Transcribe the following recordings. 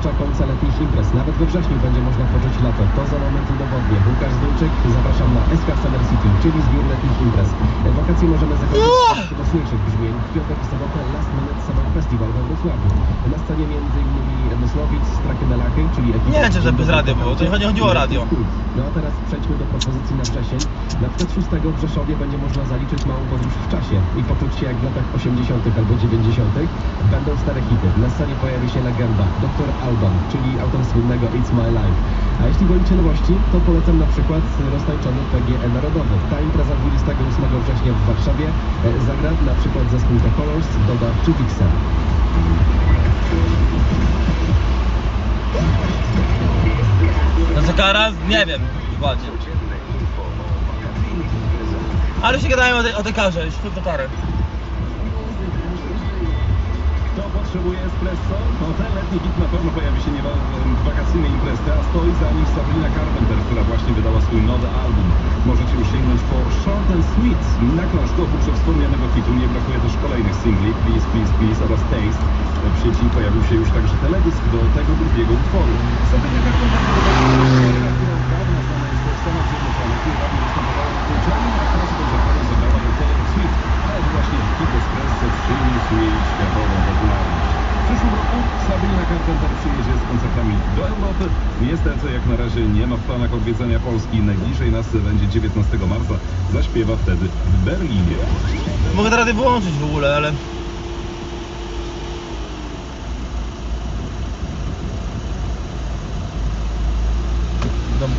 oznacza końca letnich imprez. Nawet we wrześniu będzie można poczuć lato. To za moment udowodnię. Łukasz Zdolczyk, zapraszam na SK Summer City, czyli zbiór letnich imprez. Wakacje możemy zakończyć z mocniejszych brzmień. W piątek i sobotę Last Minute Summer Festival we Wrocławiu. Na scenie m.in. Mysłowic, Strachy Melachy, czyli ekipa... Nie wiem, czy bez radio było. To nie chodziło o radio. No a teraz przejdźmy do propozycji na wrzesień. Na przykład 6 w Rzeszowie będzie można zaliczyć małą podróż w czasie i poczuć się jak w latach 80. albo 90. Będą stare hity. Na scenie pojawi się legenda Dr. Alban, czyli autor słynnego It's My Life. A jeśli wolicie nowości, to polecam na przykład roztańczony PGE Narodowy. Ta impreza 28 września w Warszawie e, zagra na przykład zespół The Colors, Doda czy Vixen. No co kara? Nie wiem. Dokładnie. Ale nie gadałem o tej, o tej karze, już to karę. Kto potrzebuje espresso? No ten letni hit na pewno pojawi się niebawem w wakacyjnej imprezie, a stoi za nim Sabrina Carpenter, która właśnie wydała swój nowy album. Możecie już sięgnąć po Short Sweet. Na krążku oprócz wspomnianego hitu nie brakuje też kolejnych singli Please, Please, Please oraz Taste. W sieci pojawił się już także teledysk do tego drugiego utworu. Sabrina Carpenter wydała którą dawno znana jest w Stanach Zjednoczonych. Niedawno występowała na kończeniu, a teraz koncertowo zagrała ją Taylor Swift. Ale właśnie hit Espresso przyniósł jej światową popularność. Przyszłym roku Sabrina Carpenter przyjedzie z koncertami do Europy. Niestety, jak na razie nie ma w planach odwiedzenia Polski. Najbliżej nas będzie 19 marca. Zaśpiewa wtedy w Berlinie. Mogę teraz wyłączyć w ogóle, ale... Dom.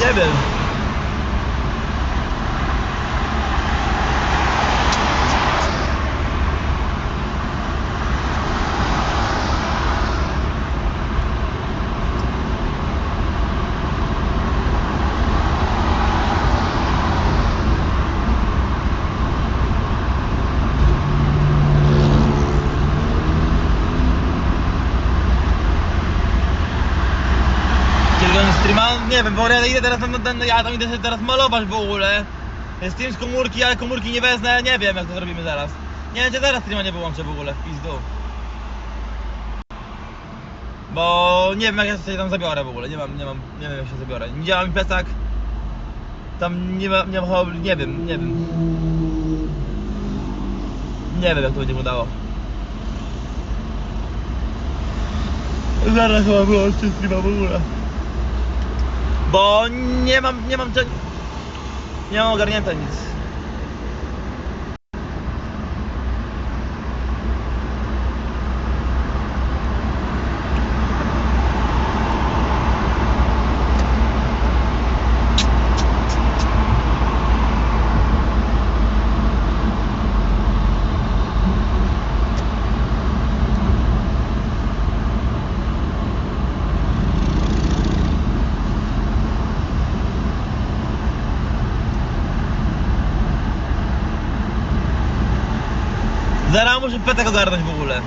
Nie wiem. Nie wiem, bo ja idę teraz, na, na, ja tam idę teraz malować w ogóle. Stream z komórki, ale komórki nie wezmę, nie wiem jak to zrobimy zaraz. Nie wiem, czy teraz streama nie wyłączę w ogóle, w pizdu. Bo nie wiem jak ja się tam zabiorę w ogóle, nie mam, nie mam, nie wiem jak się zabiorę. Nie działa mi plecak. Tam nie ma, nie ma, nie wiem, nie wiem. Nie wiem jak to będzie wyglądało. Zaraz chyba wyłączę streama w ogóle. Bo nie mam, nie mam. Nie mam ogarnięte nic. Zaraz muszę petek ogarnąć w ogóle.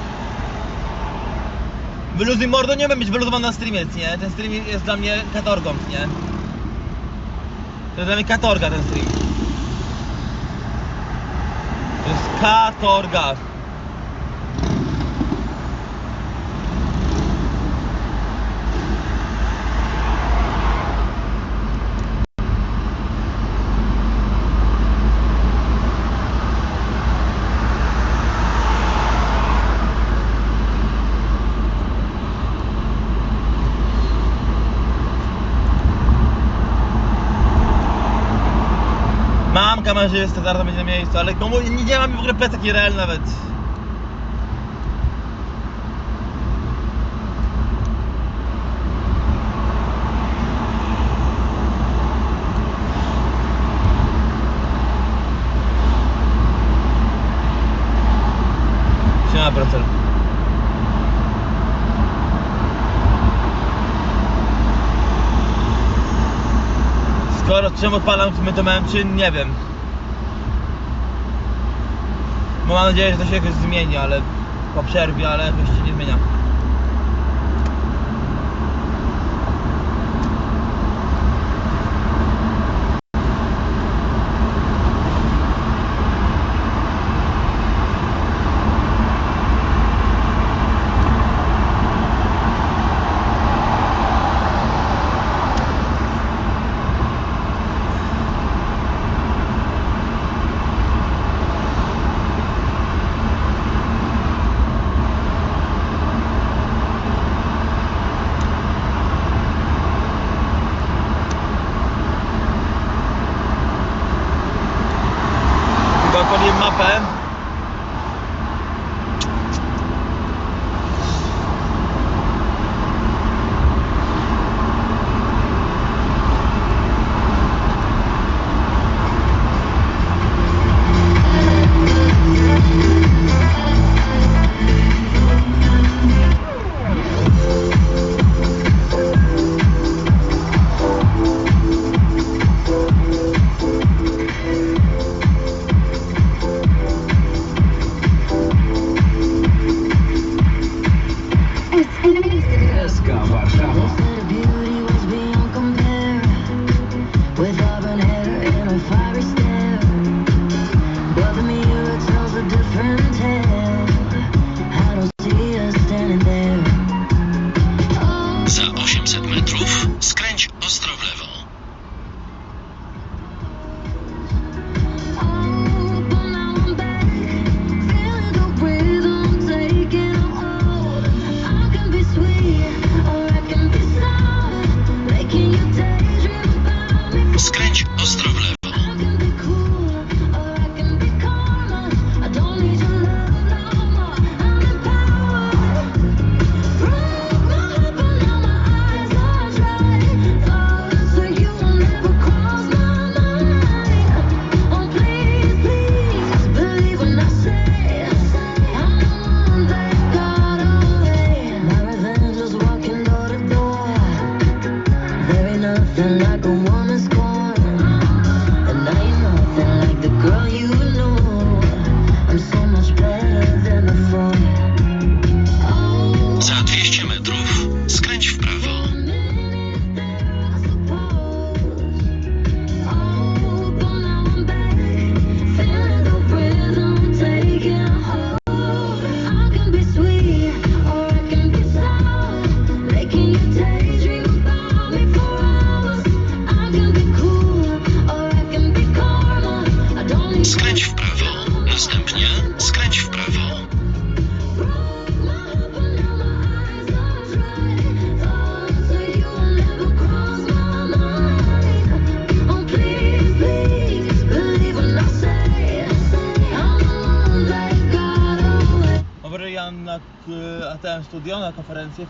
Wyluzuj mordo, nie wiem być wyluzowany na streamie, nie? Ten stream jest dla mnie katorgą, nie? To jest dla mnie katorga ten stream. To jest katorga. kamerzysty, zaraz będzie na miejscu, ale komu, nie, nie mam w ogóle plecak IRL nawet. Siema, procel. Skoro czym odpalam my to męczyn? Nie wiem. Bo mam nadzieję, że to się jakoś zmieni, ale po przerwie, ale jakoś się nie zmienia.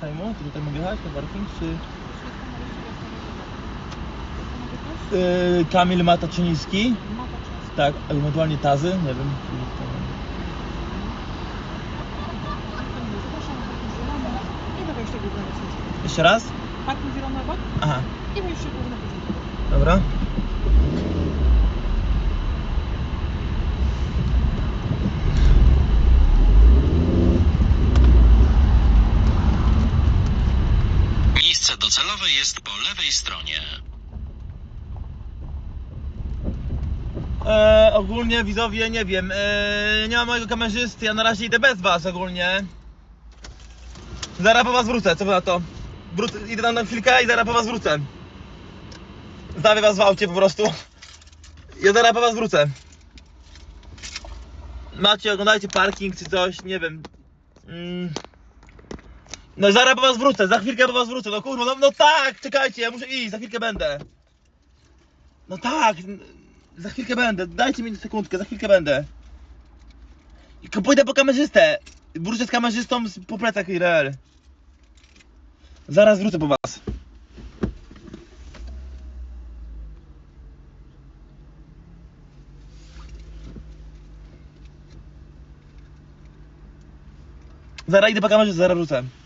Fejmu. Czy tutaj mogę jechać na parking, czy... Yy, Kamil Mataczyński. Tak, ewentualnie Tazy, nie wiem. Jeszcze raz? Parking zielonego Aha, i wejście główne dobra. Miejsce docelowe jest po lewej stronie. E, ogólnie widzowie, nie wiem, e, nie ma mojego kamerzysty, ja na razie idę bez was ogólnie. Zaraz po was wrócę, co wy na to? Wrócę, idę tam na chwilkę i zaraz po was wrócę. Zostawię was w aucie po prostu. Ja zaraz po was wrócę. Macie, oglądajcie parking czy coś, nie wiem. Mm. No zaraz po was wrócę, za chwilkę po was wrócę, no kurwa, no, no tak, czekajcie, ja muszę iść, za chwilkę będę. No tak, za chwilkę będę, dajcie mi sekundkę, za chwilkę będę. I pójdę po kamerzystę. Wrócę z kamerzystą po plecach IRL. Zaraz wrócę po was. Zaraz idę po kamerzystę, zaraz wrócę.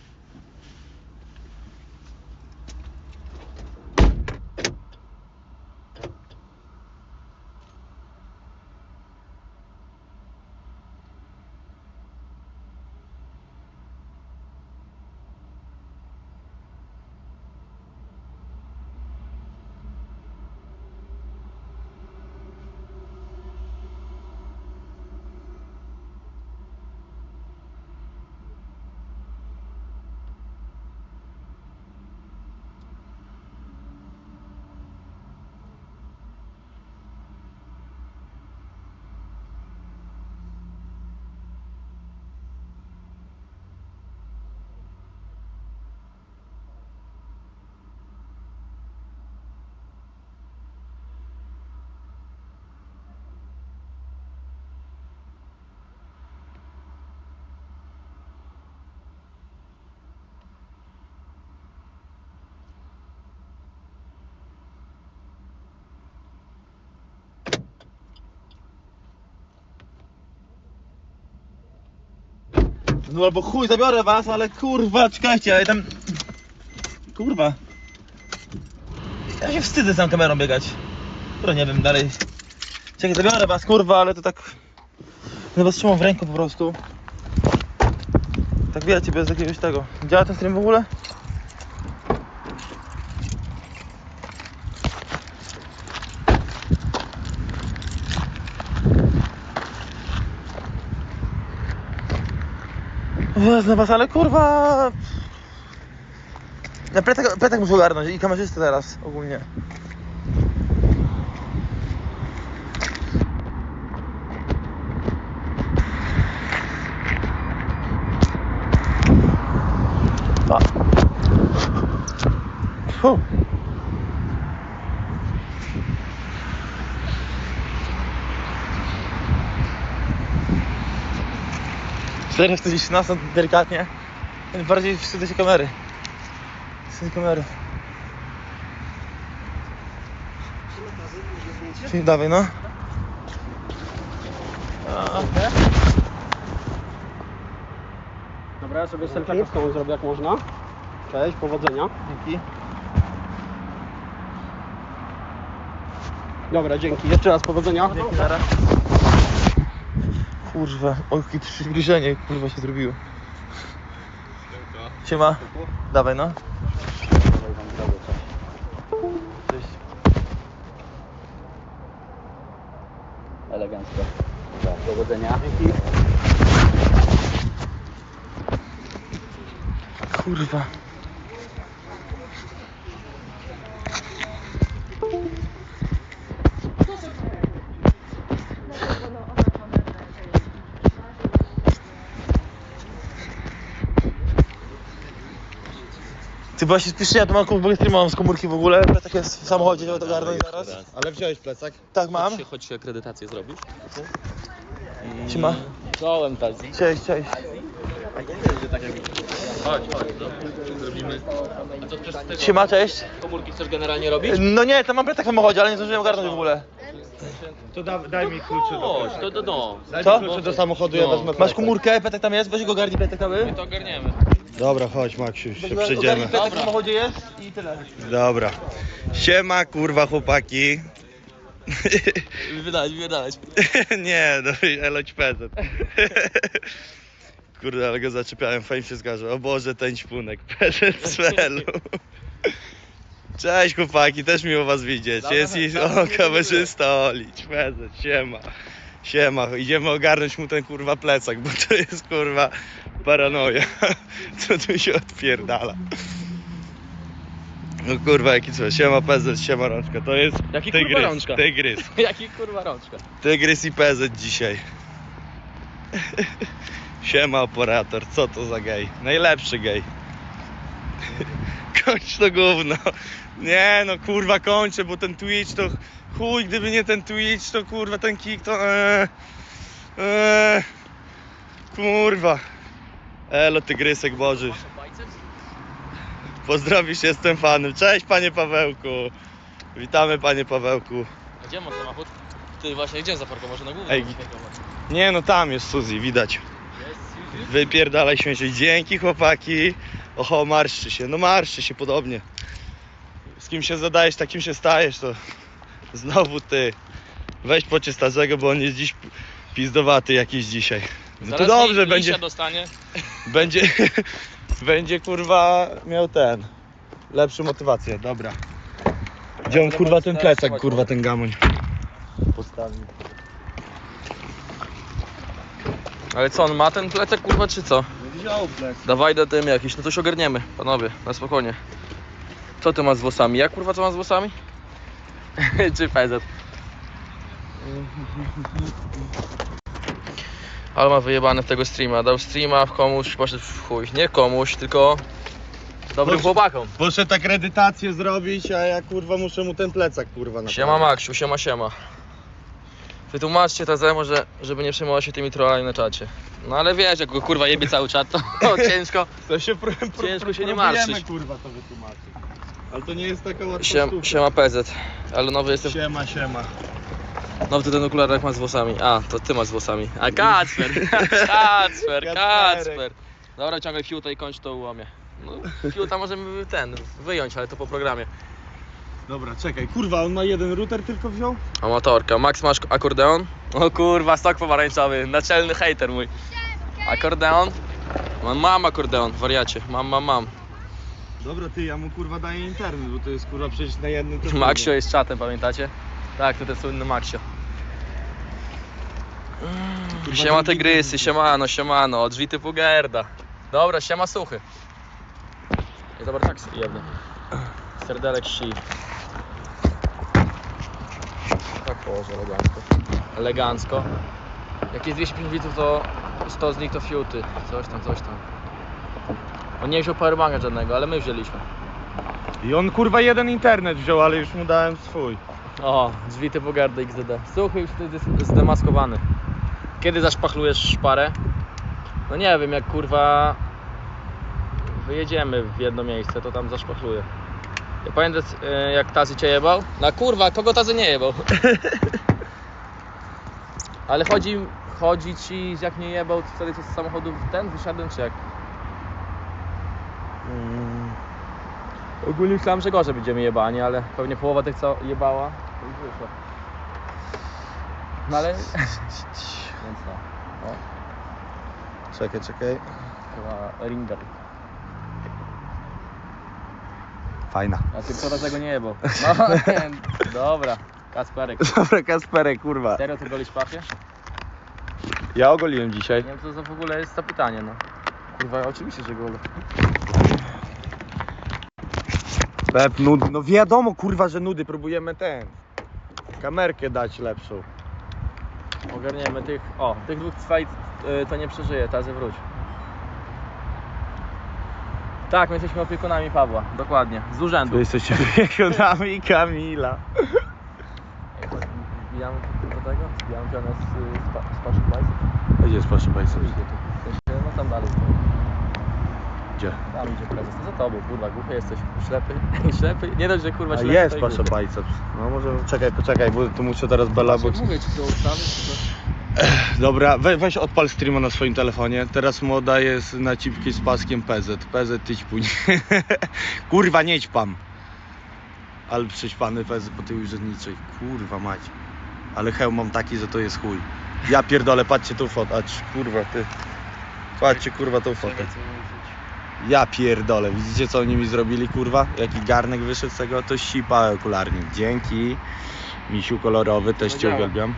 No albo chuj, zabiorę was, ale kurwa, czekajcie, ale tam... Kurwa. Ja się wstydzę z tą kamerą biegać. Która nie wiem, dalej... Czekaj, zabiorę was, kurwa, ale to tak... No was trzymam w ręku po prostu. Tak wiecie, bez jakiegoś tego. Działa ten stream w ogóle? Zaraz na no was, ale kurwa... Na plecak, plecak muszę ogarnąć i kamerzystę teraz ogólnie. A. 4.40 delikatnie. Bardziej wstydzę się kamery. Wstydzę kamery. Czyli dawaj, no. Okay. Dobra, ja sobie selfie z tobą zrobię jak można. Cześć, powodzenia. Dzięki. Dobra, dzięki. Jeszcze raz powodzenia. Dzięki, zaraz. Kurwa, o jakie przybliżenie kurwa się zrobiło. Siema. Dawaj no. Cześć. Elegancko. Dobra, powodzenia. Dzięki. Kurwa. Ty właśnie spiszę, ja tu mam komórkę streama, mam z komórki w ogóle, tak jest w samochodzie, żeby to ogarnąć zaraz. Ale wziąłeś plecak? Tak mam. Chodź, chodź się akredytację zrobisz. Siema. Czołem Tazji. Cześć, cześć. Chodź, chodź, no. zrobimy. A co chcesz z tego Siema, cześć. komórki chcesz generalnie robić? No nie, to mam plecak w samochodzie, ale nie zdążyłem ogarnąć w ogóle. Chodź, to do no. Co? klucze do samochodu, ja wezmę Masz komórkę, petek tam jest, weź go ogarnij cały. My to ogarniemy. Dobra, chodź Maksiu, się przyjdziemy. petek w samochodzie jest i tyle. Dobra. Siema kurwa chłopaki. Wydać, wydać. Nie, no eloć PZ. Kurde, ale go zaczepiałem, fajnie się zgadza. O Boże, ten śpunek, PZ z felu. Cześć chłopaki, też miło was widzieć. Jest i o, kamerzysta siema. Siema, idziemy ogarnąć mu ten kurwa plecak, bo to jest kurwa paranoja. Co tu się odpierdala. No kurwa, jaki co, siema PZ, siema rączka, to jest Jaki kurwa tygrys, rączka? tygrys. Jaki kurwa rączka. Tygrys i PZ dzisiaj. Siema operator, co to za gej? Najlepszy gej. Kończ to gówno. Nie no kurwa kończę, bo ten Twitch to chuj, gdyby nie ten Twitch to kurwa ten kick to eee, eee, kurwa. Elo tygrysek Boży. Pozdrowisz, jestem fanem. Cześć panie Pawełku. Witamy panie Pawełku. A gdzie masz samochód? Ty właśnie, gdzie zaparkował? Może na głównie? Ej, Nie no tam jest Suzy, widać. Wypierdalaj śmieci. Dzięki chłopaki. Oho, marszczy się. No marszczy się podobnie. Z kim się zadajesz, takim się stajesz, to znowu ty. Weź pocie Stazego, bo on jest dziś pizdowaty jakiś dzisiaj. No to dobrze, będzie, dostanie. będzie, będzie kurwa miał ten, lepszą motywację, dobra. Gdzie on kurwa ten plecak, kurwa ten gamoń postawił. Ale co, on ma ten plecak kurwa czy co? Wziął plecak. Dawaj do tym jakiś, no coś ogarniemy, panowie, na spokojnie. Co ty masz z włosami? Ja kurwa co mam z włosami? Czy PZ? Ale ma wyjebane w tego streama, dał streama w komuś, poszedł w chuj, nie komuś, tylko dobrym Boże. chłopakom. Poszedł akredytację zrobić, a ja kurwa muszę mu ten plecak kurwa naprawić. Siema Maksiu, siema siema. Wytłumaczcie Tazemu, że, żeby nie przejmował się tymi trollami na czacie. No ale wiesz, jak go kurwa jebie cały czat, to ciężko. To się pró- pró- Ciężko się nie próbujemy, martwić. kurwa to wytłumaczyć. Ale to nie jest taka łatwa Siem, sztuka. siema PZ, ale nowy jestem, Siema, siema. No ty ten okularek ma z włosami. A, to ty masz z włosami. A Kacper! Kacper, Kacper! Dobra, ciągaj fiuta i kończ to ułamie. No, fiuta możemy ten, wyjąć, ale to po programie. Dobra, czekaj, kurwa, on ma jeden router tylko wziął? Amatorka. Max, masz akordeon? O kurwa, stok pomarańczowy. Naczelny hater mój. Akordeon? Mam, mam akordeon, wariacie. Mam, mam, mam. Dobra, ty, ja mu kurwa daję internet, bo to jest kurwa przecież na jednym to Maxio jest czatem, pamiętacie? Tak, to ten słynny Maxio. Siema te grysy, siemano, siemano, drzwi typu Gerda. Dobra, siema suchy. I dobra, tak jedno. Serdelek si. Tak położę elegancko. Elegancko. Jak jest 205 widzów, to 100 z nich to fiuty. Coś tam, coś tam. On nie wziął powerbanka żadnego, ale my wzięliśmy. I on kurwa jeden internet wziął, ale już mu dałem swój. O, drzwi typu Garda XDD. Suchy już wtedy jest zdemaskowany. Kiedy zaszpachlujesz szparę? No nie wiem, jak kurwa wyjedziemy w jedno miejsce, to tam zaszpachluję. Ja pamiętasz e, jak Tazy cię jebał? No kurwa, kogo Tazy nie jebał? Ale chodzi, chodzi ci, jak nie jebał, to wtedy z samochodu ten wysiadłem, czy jak? Mm. Ogólnie myślałem, że gorzej będziemy jebani, ale pewnie połowa tych co jebała, wyszło. No ale... Więc no. O, Czekaj, czekaj. chyba Ringer. Fajna. A ty kto tego nie jebał? No, nie, dobra. Kasperek. Dobra, Kasperek, kurwa. Serio ty golisz pachę? Ja ogoliłem dzisiaj. Nie wiem co to w ogóle jest to pytanie, no. Kurwa, oczywiście, że golę. Pep, nudy. No wiadomo, kurwa, że nudy. Próbujemy ten. Kamerkę dać lepszą. Ogarniemy tych... O, tych dwóch fight y, to nie przeżyje, Tazy wróć. Tak, my jesteśmy opiekunami Pawła, dokładnie. Z urzędu. Tu jesteście wykonami Kamila. Zbijamy do tego? Zbijamy pionę z, z, pa- z Paszym Bajsem? Gdzie jest? W sensie, no tam dalej. Gdzie? Tam idzie prezes. To za tobą, kurwa, głuchy jesteś. Ślepy. Ślepy. Nie dość, że kurwa A ślepy. jest to i proszę głuchy. biceps. No może czekaj, poczekaj, bo tu muszę teraz Bella Znaczy, Box. Mówię ci to czy to... Dobra, we, weź odpal streama na swoim telefonie. Teraz moda jest na cipki z paskiem PZ. PZ tyć później. Kurwa, nie ćpam. Ale prześpany PZ po tej urzędniczej. Kurwa mać. Ale hełm mam taki, że to jest chuj. Ja pierdolę, patrzcie tą fotę. Acz, kurwa ty. Patrzcie kurwa tą fotę. Ja pierdolę. Widzicie co oni mi zrobili kurwa? Jaki garnek wyszedł z tego? To sipa okularnik. Dzięki. Misiu kolorowy, też cię działa. uwielbiam.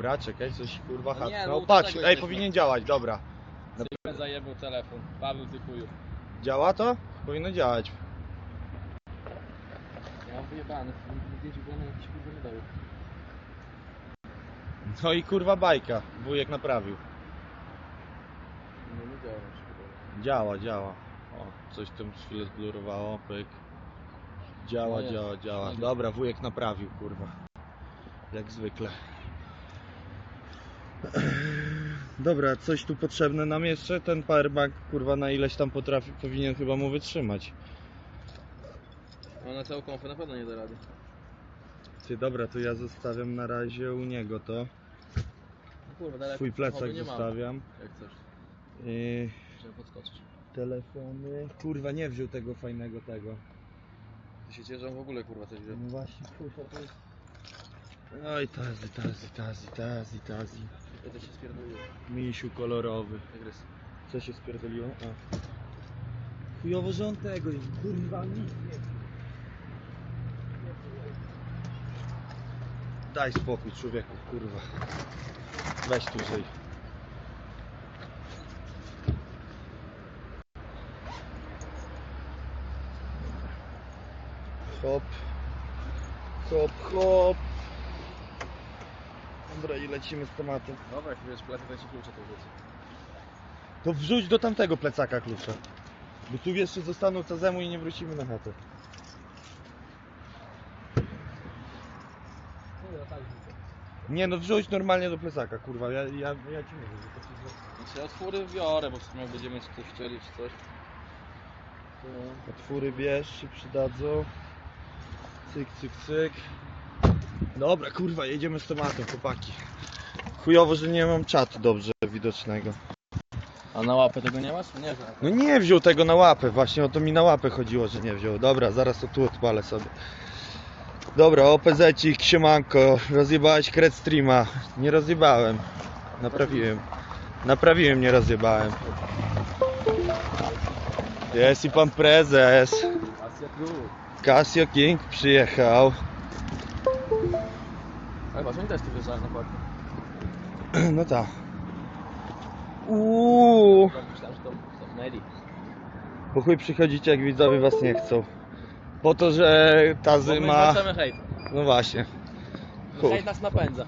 Dobra, czekaj, coś kurwa No nie, no No, patrz, ej, powinien działać, dobra. Sypę zajebał telefon. Paweł ty chuju. Działa to? Powinno działać. Ja A wyjebany, w zdjęciu było na jakiś kurwa nie. No i kurwa bajka, wujek naprawił. No nie działa na przykład. Działa, działa. O, coś tam chwilę zblurowało, pyk. Działa, No jest. działa, działa. Fajnie. Dobra, wujek naprawił, kurwa. Jak zwykle. Dobra, coś tu potrzebne nam jeszcze? Ten powerbank, kurwa, na ileś tam potrafi, powinien chyba mu wytrzymać. A na całą konfę na pewno nie da rady. Ty, dobra, to ja zostawiam na razie u niego to. No kurwa, daleko Twój plecak mam. zostawiam. Jak chcesz, I żeby podskoczyć. telefony. Kurwa, nie wziął tego fajnego tego. Ty się cieszę, że on w ogóle kurwa coś wziął. No właśnie, kurwa, to jest... Oj, tazi, tazi, tazi, tazi, tazi. Ja to się spierdoliło. Misiu kolorowy. Tygrys. Co się spierdoliło? A. Chujowo, że on tego jest, kurwa, nic nie Daj spokój, człowieku, kurwa. Weź tu żyj. Hop. Hop, hop. Dobra, i lecimy z tematem. Dobra, jak wiesz, plecak to ci klucze to wrzucę. To wrzuć do tamtego plecaka klucze. Bo tu jeszcze zostaną cazemu i nie wrócimy na chatę. Nie no, wrzuć normalnie do plecaka, kurwa, ja, ja, ja ci mówię, że to ci Znaczy otwory biorę, bo w sumie będziemy coś chcieli czy coś. Otwory bierz, się przydadzą. Cyk, cyk, cyk. Dobra, kurwa, jedziemy z tematem, chłopaki. Chujowo, że nie mam czatu dobrze widocznego. A na łapę tego nie masz? Nie, że No nie wziął tego na łapę, właśnie o to mi na łapę chodziło, że nie wziął. Dobra, zaraz to tu odpalę sobie. Dobra, OPZ-cik, siemanko, rozjebałeś kred streama. Nie rozjebałem, naprawiłem. Naprawiłem, nie rozjebałem. Jest i pan prezes. Casio King przyjechał. Ale patrz, oni też tu wjeżdżają na parku. No tak. Uuu. Myślałem, że to Nelly. Po chuj przychodzicie, jak widzowie was nie chcą. Po to, że ta Bo my zwalczamy hejt. No właśnie. Chuj. Hejt nas napędza.